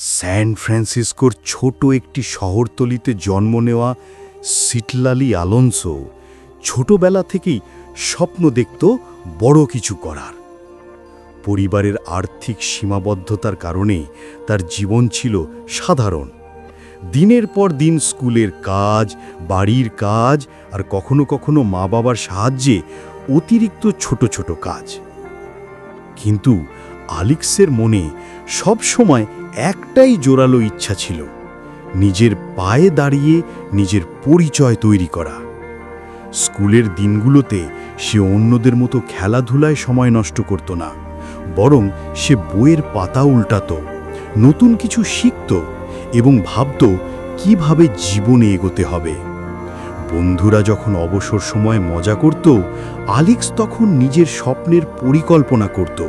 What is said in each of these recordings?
স্যান ফ্রান্সিসকোর ছোট একটি শহরতলিতে জন্ম নেওয়া সিটলালি আলোনসো ছোটবেলা থেকেই স্বপ্ন দেখত বড় কিছু করার। পরিবারের আর্থিক সীমাবদ্ধতার কারণে তার জীবন ছিল সাধারণ। দিনের পর দিন স্কুলের কাজ, বাড়ির কাজ আর কখনো কখনো মা বাবার সাহায্যে অতিরিক্ত ছোট ছোট কাজ। কিন্তু আলিক্সের মনে সব সময় একটাই জোরালো ইচ্ছা ছিল, নিজের পায়ে দাঁড়িয়ে নিজের পরিচয় তৈরি করা। স্কুলের দিনগুলোতে সে অন্যদের মতো খেলাধুলায় সময় নষ্ট করত না, বরং সে বইয়ের পাতা উল্টাত, নতুন কিছু শিখত এবং ভাবত কীভাবে জীবনে এগোতে হবে। বন্ধুরা যখন অবসর সময় মজা করত, আলিক্স তখন নিজের স্বপ্নের পরিকল্পনা করত।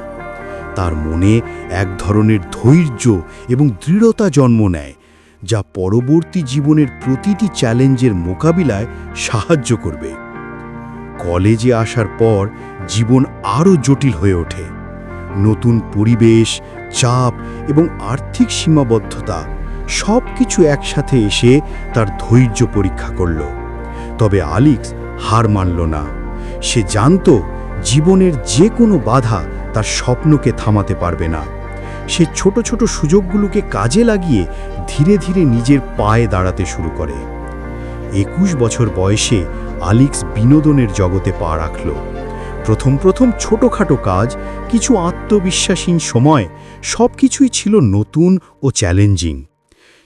তার মনে এক ধরনের ধৈর্য এবং দৃঢ়তা জন্ম নেয়, যা পরবর্তী জীবনের প্রতিটি চ্যালেঞ্জের মোকাবিলায় সাহায্য করবে। কলেজে আসার পর জীবন আরও জটিল হয়ে ওঠে। নতুন পরিবেশ, চাপ এবং আর্থিক সীমাবদ্ধতা সব কিছু একসাথে এসে তার ধৈর্য পরীক্ষা করল। তবে আলিক্স হার মানল না। সে জানত জীবনের যে কোনো বাধা তার স্বপ্নকে থামাতে পারবে না। সে ছোট ছোট সুযোগগুলোকে কাজে লাগিয়ে ধীরে ধীরে নিজের পায়ে দাঁড়াতে শুরু করে। একুশ বছর বয়সে আলিক্স বিনোদনের জগতে পা রাখল। প্রথম প্রথম ছোটখাটো কাজ, কিছু আত্মবিশ্বাসীন সময় সব কিছুই ছিল নতুন ও চ্যালেঞ্জিং।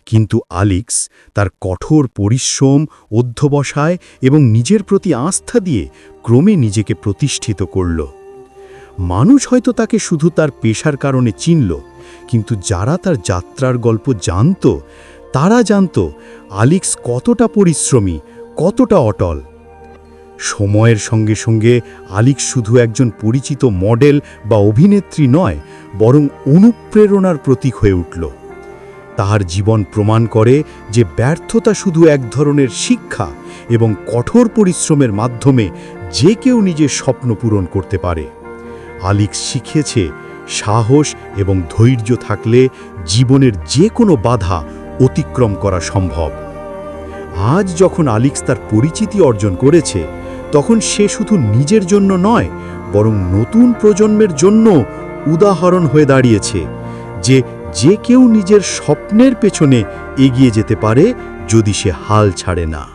কিন্তু আলিক্স তার কঠোর পরিশ্রম, অধ্যবসায় এবং নিজের প্রতি আস্থা দিয়ে ক্রমে নিজেকে প্রতিষ্ঠিত করল। মানুষ হয়তো তাকে শুধু তার পেশার কারণে চিনল, কিন্তু যারা তার যাত্রার গল্প জানত, তারা জানত আলিক্স কতটা পরিশ্রমী, কতটা অটল। সময়ের সঙ্গে সঙ্গে আলিক্স শুধু একজন পরিচিত মডেল বা অভিনেত্রী নয়, বরং অনুপ্রেরণার প্রতীক হয়ে উঠল। তাহার জীবন প্রমাণ করে যে ব্যর্থতা শুধু এক ধরনের শিক্ষা এবং কঠোর পরিশ্রমের মাধ্যমে যে কেউ নিজের স্বপ্ন পূরণ করতে পারে। আলিক্স শিখিয়েছে সাহস এবং ধৈর্য থাকলে জীবনের যে কোনো বাধা অতিক্রম করা সম্ভব। আজ যখন আলিক্স তার পরিচিতি অর্জন করেছে, তখন সে শুধু নিজের জন্য নয়, বরং নতুন প্রজন্মের জন্য উদাহরণ হয়ে দাঁড়িয়েছে যে যে কেউ নিজের স্বপ্নের পেছনে এগিয়ে যেতে পারে যদি সে হাল ছাড়ে না।